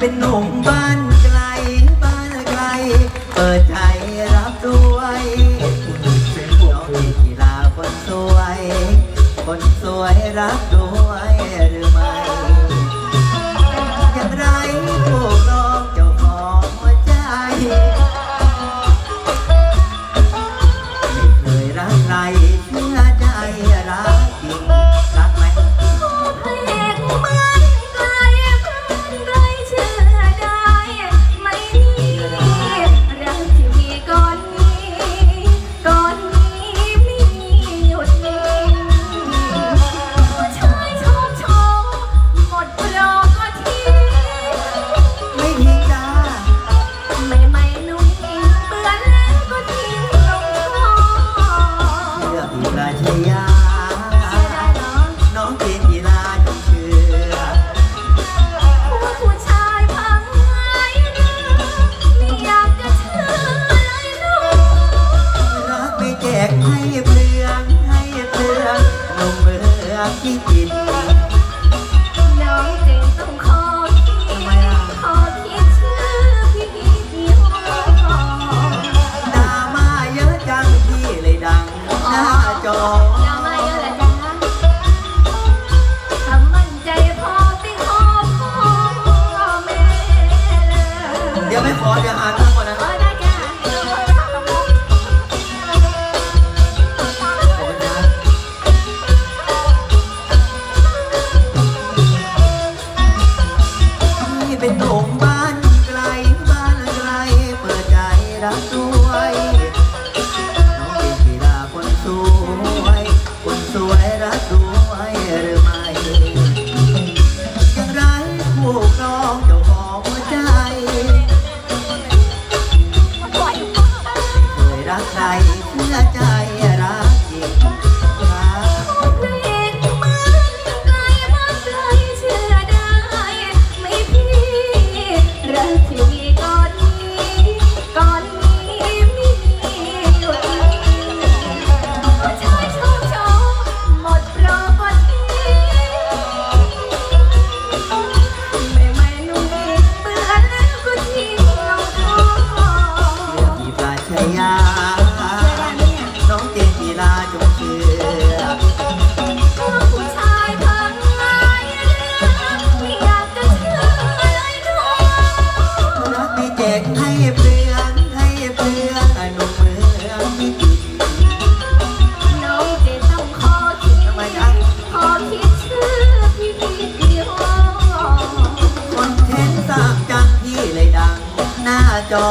เป็นหนุ่มบ้านไกลบ้านไกล เปิดใจรับด้วยน้องกีฬาคนสวย คนสวยรับด้วยเรืากยิ่งกิน เป็นโงบ้านไกลบ้านไกลเปิดใจรักด้วย ยา น้องเจนจีลาจงเชื่อผู้ชายทางไงไม่อยากจะเชื่อเลยน้องรักพี่เจกให้เปลือนให้เปลือนไอ้หนุ่มเมืองพี่ติดน้องเจต้องขอคิดขอคิดชื่อพี่เดียวคนเทนสร้างจังพี่เลยดัง หน้าจอ